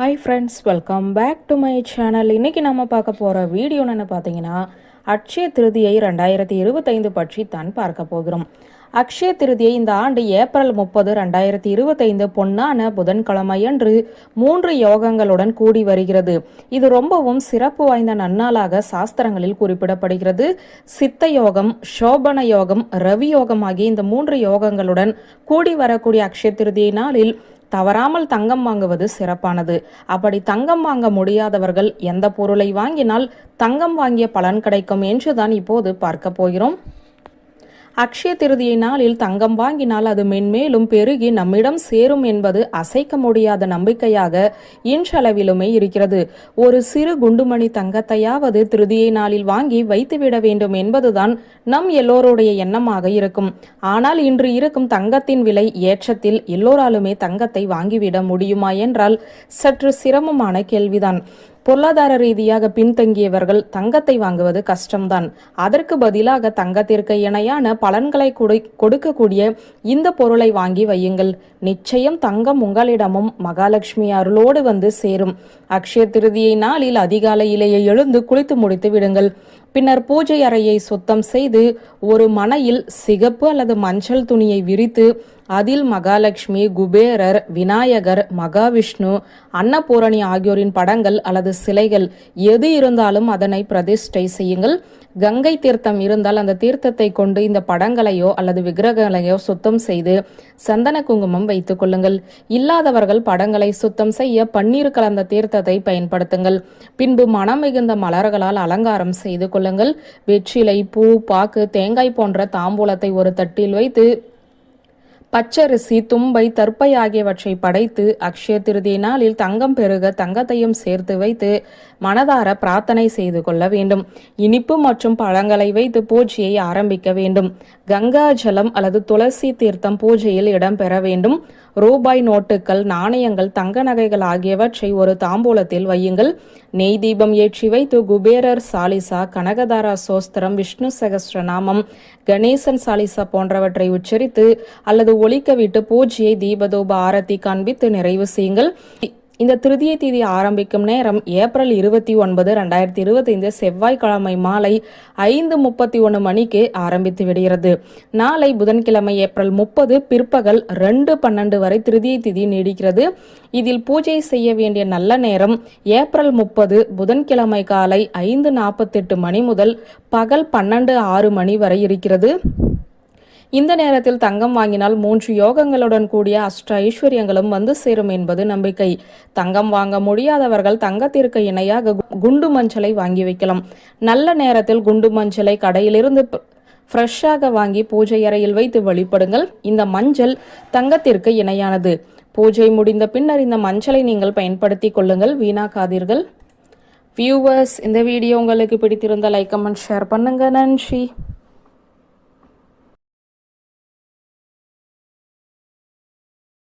Hi friends welcome back to my channel இன்றைக்கி நம்ம பார்க்க போகிற வீடியோ என்ன பார்த்தீங்கன்னா அக்ஷய திருதியை ரெண்டாயிரத்தி இருபத்தைந்து பற்றி தான் பார்க்க போகிறோம். அக்ஷய திருதியை இந்த ஆண்டு ஏப்ரல் முப்பது ரெண்டாயிரத்தி இருபத்தைந்து பொன்னான புதன்கிழமையன்று மூன்று யோகங்களுடன் கூடி வருகிறது. இது ரொம்பவும் சிறப்பு வாய்ந்த நன்னாளாக சாஸ்திரங்களில் குறிப்பிடப்படுகிறது. சித்த யோகம் சோபன யோகம் ரவி யோகம் ஆகிய இந்த மூன்று யோகங்களுடன் கூடி வரக்கூடிய அக்ஷய திருதியை நாளில் தவறாமல் தங்கம் வாங்குவது சிறப்பானது. அப்படி தங்கம் வாங்க முடியாதவர்கள் எந்த பொருளை வாங்கினால் தங்கம் வாங்கிய பலன் கிடைக்கும் என்றுதான் இப்போது பார்க்க போகிறோம். அக்ஷய திருதியை நாளில் தங்கம் வாங்கினால் அது மென்மேலும் பெருகி நம்மிடம் சேரும் என்பது அசைக்க முடியாத நம்பிக்கையாக இன்றளவிலுமே இருக்கிறது. ஒரு சிறு குண்டுமணி தங்கத்தையாவது திருதியை நாளில் வாங்கி வைத்துவிட வேண்டும் என்பதுதான் நம் எல்லோருடைய எண்ணமாக இருக்கும். ஆனால் இன்று இருக்கும் தங்கத்தின் விலை ஏற்றத்தில் எல்லோராலுமே தங்கத்தை வாங்கிவிட முடியுமா என்றால் சற்று சிரமமான கேள்விதான். பொருளாதார ரீதியாக பின்தங்கியவர்கள் தங்கத்தை வாங்குவது கஷ்டம்தான். அதற்கு பதிலாக தங்கத்திற்கு இணையான பலன்களை கொடு- கொடுக்கக்கூடிய இந்த பொருளை வாங்கி வையுங்கள். நிச்சயம் தங்கம் உங்களிடமும் மகாலட்சுமி அருளோடு வந்து சேரும். அக்ஷய திருதியை நாளில் அதிகாலையிலேயே எழுந்து குளித்து முடித்து விடுங்கள். பின்னர் பூஜை அறையை சுத்தம் செய்து ஒரு மனையில் சிகப்பு அல்லது மஞ்சள் துணியை விரித்து அதில் மகாலட்சுமி குபேரர் விநாயகர் மகாவிஷ்ணு அன்னபூரணி ஆகியோரின் படங்கள் அல்லது சிலைகள் எது இருந்தாலும் அதனை பிரதிஷ்டை செய்யுங்கள். கங்கை தீர்த்தம் இருந்தால் அந்த தீர்த்தத்தை கொண்டு இந்த படங்களையோ அல்லது விக்கிரகங்களையோ சுத்தம் செய்து சந்தன குங்குமம் வைத்துக் கொள்ளுங்கள். இல்லாதவர்கள் படங்களை சுத்தம் செய்ய பன்னீர் கலந்த தீர்த்தத்தை பயன்படுத்துங்கள். பின்பு மனம் மிகுந்த மலர்களால் அலங்காரம் செய்து கொள்ளுங்கள். வெற்றிலை பூ பாக்கு தேங்காய் போன்ற தாம்பூலத்தை ஒரு தட்டில் வைத்து பச்சரிசி தும்பை தர்ப்பை ஆகியவற்றை படைத்து அக்ஷய திருதி நாளில் தங்கம் பெருக தங்கத்தையும் சேர்த்து வைத்து மனதார பிரார்த்தனை செய்து கொள்ள வேண்டும். இனிப்பு மற்றும் பழங்களை வைத்து பூஜையை ஆரம்பிக்க வேண்டும். கங்கா ஜலம் அல்லது துளசி தீர்த்தம் பூஜையில் இடம்பெற வேண்டும். ரூபாய் நோட்டுகள் நாணயங்கள் தங்க நகைகள் ஆகியவற்றை ஒரு தாம்பூலத்தில் வையுங்கள். நெய் தீபம் ஏற்றி வைத்து குபேரர் சாலிசா கனகதாரா சோஸ்திரம் விஷ்ணு சகஸ்ரநாமம் கணேசன் சாலிசா போன்றவற்றை உச்சரித்து அல்லது ஒழிக்கவிட்டு பூஜையை தீபதூப ஆரத்தி காண்பித்து நிறைவு செய்யுங்கள். இந்த திருதிய தேதி ஆரம்பிக்கும் நேரம் ஏப்ரல் இருபத்தி ஒன்பது ரெண்டாயிரத்தி இருபத்தைந்து செவ்வாய்க்கிழமை மாலை ஐந்து முப்பத்தி ஒன்று மணிக்கு ஆரம்பித்து விடுகிறது. நாளை புதன்கிழமை ஏப்ரல் முப்பது பிற்பகல் ரெண்டு பன்னெண்டு வரை திருதிய திதி நீடிக்கிறது. இதில் பூஜை செய்ய வேண்டிய நல்ல நேரம் ஏப்ரல் முப்பது புதன்கிழமை காலை ஐந்து நாற்பத்தெட்டு மணி முதல் பகல் பன்னெண்டு ஆறு மணி வரை இருக்கிறது. இந்த நேரத்தில் தங்கம் வாங்கினால் மூன்று யோகங்களுடன் கூடிய அஷ்ட ஐஸ்வர்யங்களும் வந்து சேரும் என்பது நம்பிக்கை. தங்கம் வாங்க முடியாதவர்கள் தங்கத்திற்கு இணையாக கு- குண்டு மஞ்சளை வாங்கி வைக்கலாம். நல்ல நேரத்தில் குண்டு மஞ்சளை கடையிலிருந்து ஃப்ரெஷ்ஷாக வாங்கி பூஜை அறையில் வைத்து வழிபடுங்கள். இந்த மஞ்சள் தங்கத்திற்கு இணையானது. பூஜை முடிந்த பின்னர் இந்த மஞ்சளை நீங்கள் பயன்படுத்தி கொள்ளுங்கள். வீணாக்காதீர்கள். வியூவர்ஸ் இந்த வீடியோ உங்களுக்கு பிடித்திருந்த லைக் கமெண்ட் ஷேர் பண்ணுங்க. நன்றி.